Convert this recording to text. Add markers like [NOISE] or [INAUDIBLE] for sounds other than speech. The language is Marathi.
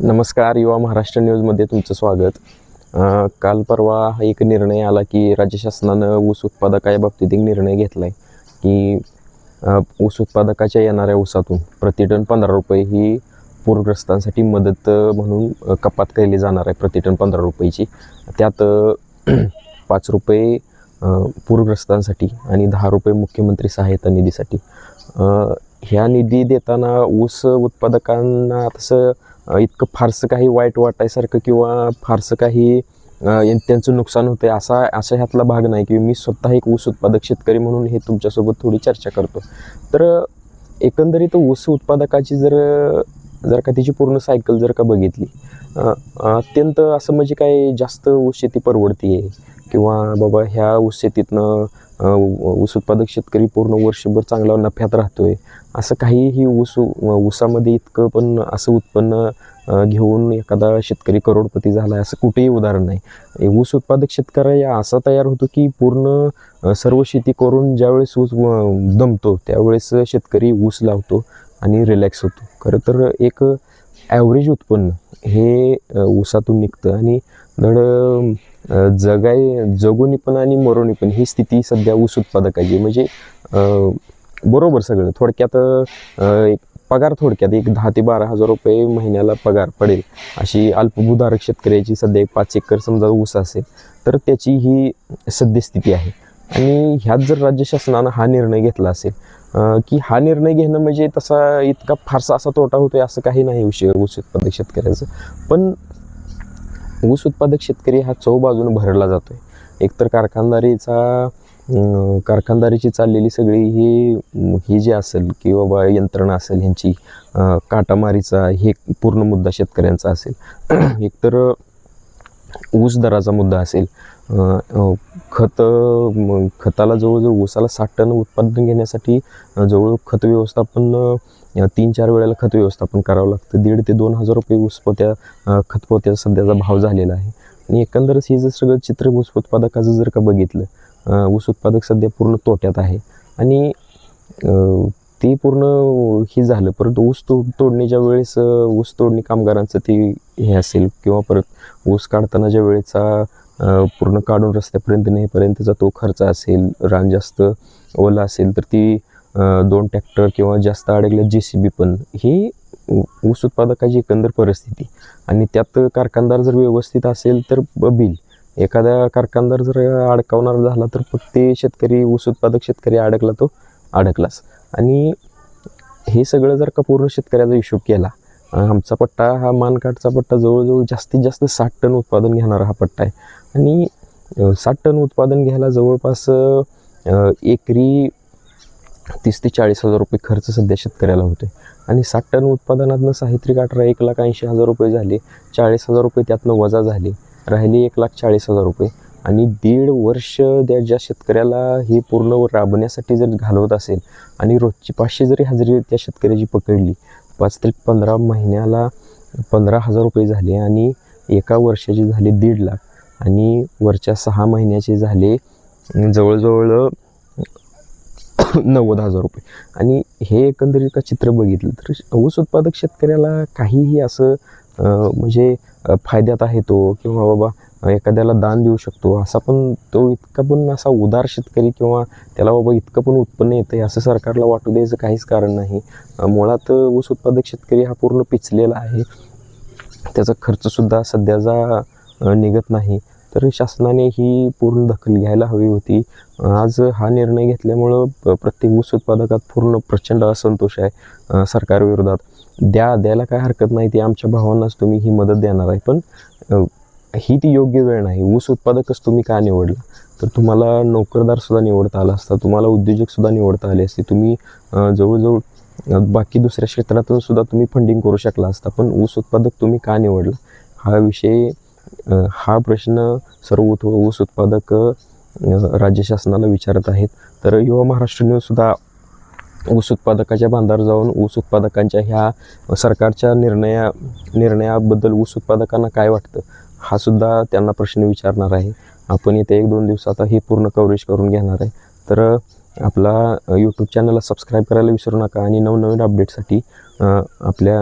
नमस्कार युवा महाराष्ट्र न्यूजमध्ये तुमचं स्वागत. काल परवा हा एक निर्णय आला की राज्य शासनानं ऊस उत्पादकाच्या बाबतीत एक निर्णय घेतला आहे की ऊस उत्पादकाच्या येणाऱ्या ऊसातून प्रतिटन पंधरा रुपये ही पूरग्रस्तांसाठी मदत म्हणून कपात केली जाणार आहे प्रतिटन पंधरा रुपयेची. त्यात [CLEARS THROAT] पाच रुपये पूरग्रस्तांसाठी आणि दहा रुपये मुख्यमंत्री सहायता निधीसाठी. ह्या निधी देताना ऊस उत्पादकांना तसं इतकं फारसं काही वाईट वाटायसारखं किंवा फारसं काही त्यांचं नुकसान होतं आहे असा असा ह्यातला भाग नाही की मी स्वतः एक ऊस उत्पादक शेतकरी म्हणून हे तुमच्यासोबत थोडी चर्चा करतो. तर एकंदरीत ऊस उत्पादकाची जर जर का तिची पूर्ण सायकल जर का बघितली अत्यंत असं म्हणजे काय जास्त ऊस शेती परवडती आहे किंवा बाबा ह्या ऊस शेतीतनं ऊस उत्पादक शेतकरी पूर्ण वर्षभर चांगला नफ्यात राहतोय. असं काहीही ऊस ऊसामध्ये इतकं पण असं उत्पन्न घेऊन एखादा शेतकरी करोडपती झाला आहे असं कुठेही उदाहरण नाही. ऊस उत्पादक शेतकरी असा तयार होतो की पूर्ण सर्व शेती करून ज्यावेळेस ऊस दमतो त्यावेळेस शेतकरी ऊस लावतो आणि रिलॅक्स होतो. खरं तर एक ॲव्हरेज उत्पन्न हे ऊसातून निघतं आणि धड जगाय जगुनी पण आणि मरोनी पण ही स्थिती सध्या ऊस उत्पादकाची म्हणजे बरोबर सगळं. थोडक्यात एक पगार थोडक्यात एक दहा ते बारा हजार रुपये महिन्याला पगार पडेल अशी अल्पभूधारक शेतकऱ्याची सध्या एक पाच एकर समजा ऊस असेल तर त्याची ही सद्यस्थिती आहे. आणि ह्यात जर राज्य शासनानं हा निर्णय घेतला असेल की हा निर्णय घेणं म्हणजे तसा इतका फारसा असा तोटा होतोय असं काही नाही विषय ऊस उत्पादक शेतकऱ्याचं. पण ऊस उत्पादक शेतकरी हा चौ बाजून भरला जातोय. एकतर कारखानदारीचा कारखानदारीची चाललेली सगळी ही ही जी असेल की बाबा यंत्रणा असेल ह्यांची काटामारीचा हे पूर्ण मुद्दा शेतकऱ्यांचा असेल. [CLEARS THROAT] एकतर ऊस दराचा मुद्दा असेल खत खताला जवळजवळ ऊसाला साठ टन उत्पादन घेण्यासाठी जवळजवळ जवळ खत व्यवस्थापन तीन चार वेळेला खत व्यवस्थापन करावं लागतं. दीड ते दोन हजार रुपये ऊस पोत्या खतपोत्याचा सध्याचा भाव झालेला आहे. आणि एकंदरच हे जर सगळं चित्र ऊस उत्पादकाचं जर का बघितलं ऊस उत्पादक सध्या पूर्ण तोट्यात आहे. आणि ते पूर्ण हे झालं परंतु ऊस तोड तोडणीच्या वेळेस ऊस तोडणी कामगारांचं ते हे असेल किंवा परत ऊस काढताना ज्या वेळेचा पूर्ण काढून रस्त्यापर्यंत नेईपर्यंतचा तो खर्च असेल रान जास्त ओला असेल तर ती दोन ट्रॅक्टर किंवा जास्त अडकल्या जे सी बी पण ही ऊस उत्पादकाची एकंदर परिस्थिती. आणि त्यात कारखानदार जर व्यवस्थित असेल तर ब- बिल. एखादा कारखानदार जर अडकावणार झाला तर फक्त ते शेतकरी ऊस उत्पादक शेतकरी अडकला तो अडकलाच. आणि हे सगळं जर का पूर्ण शेतकऱ्याचा हिशोब केला आमचा पट्टा हा मानकाटचा पट्टा जवळजवळ जास्तीत जास्त साठ टन उत्पादन घेणारा हा पट्टा आहे. आणि साठ टन उत्पादन घ्यायला जवळपास एकरी तीस ते चाळीस हजार रुपये खर्च सध्या शेतकऱ्याला होते आणि साठ टन उत्पादनातनं साहित्रिक अठरा एक लाख ऐंशी हजार रुपये झाले चाळीस हजार रुपये त्यातनं वजा झाले राहिले एक लाख चाळीस हजार रुपये. आणि दीड वर्ष त्या ज्या शेतकऱ्याला हे पूर्ण राबण्यासाठी जर घालवत असेल आणि रोजची पाचशे जरी हजेरी त्या शेतकऱ्याची पकडली पाच ते पंधरा महिन्याला पंधरा हजार रुपये झाले आणि एका वर्षाचे झाले दीड लाख. आणि वरच्या सहा महिन्याचे झाले जवळजवळ नव्वद हजार रुपये. आणि हे एकंदरीत का चित्र बघितलं तर ऊस उत्पादक शेतकऱ्याला काहीही असं म्हणजे फायद्यात आहे तो किंवा बाबा एखाद्याला दान देऊ शकतो. असा पण तो इतका पण असा उदार शेतकरी किंवा त्याला बाबा इतकं पण उत्पन्न येतं आहे असं सरकारला वाटू द्यायचं काहीच कारण नाही. मुळात ऊस उत्पादक शेतकरी हा पूर्ण पिचलेला आहे. त्याचा खर्चसुद्धा सध्याचा निघत नाही. तर शासनाने ही पूर्ण दखल घ्यायला हवी होती. आज हा निर्णय घेतल्यामुळं प्रत्येक ऊस उत्पादकात पूर्ण प्रचंड असंतोष आहे सरकारविरोधात द्या द्यायला काय हरकत नाही ती आमच्या भावांनाच तुम्ही ही मदत देणार आहे. पण ही ती योग्य वेळ नाही. ऊस उत्पादकच तुम्ही का निवडला? तर तुम्हाला नोकरदारसुद्धा निवडता आला असता तुम्हाला उद्योजकसुद्धा निवडता आले असते. तुम्ही जवळजवळ बाकी दुसऱ्या क्षेत्रातून सुद्धा तुम्ही फंडिंग करू शकला असता. पण ऊस उत्पादक तुम्ही का निवडला? हा विषय हा प्रश्न सर्व उत ऊस उत्पादक राज्य शासनाला विचारत आहेत. तर युवा महाराष्ट्र न्यूजसुद्धा ऊस उत्पादकाच्या बांधावर जाऊन ऊस उत्पादकांच्या ह्या सरकारच्या निर्णया निर्णयाबद्दल ऊस उत्पादकांना काय वाटतं? हा सुद्धा त्यांना प्रश्न विचारणार आहे. आपण येत्या एक दोन दिवसात हे पूर्ण कव्हरेज करून घेणार आहे. तर आपला यूट्यूब चॅनलला सबस्क्राईब करायला विसरू नका आणि नवनवीन अपडेटसाठी आपल्या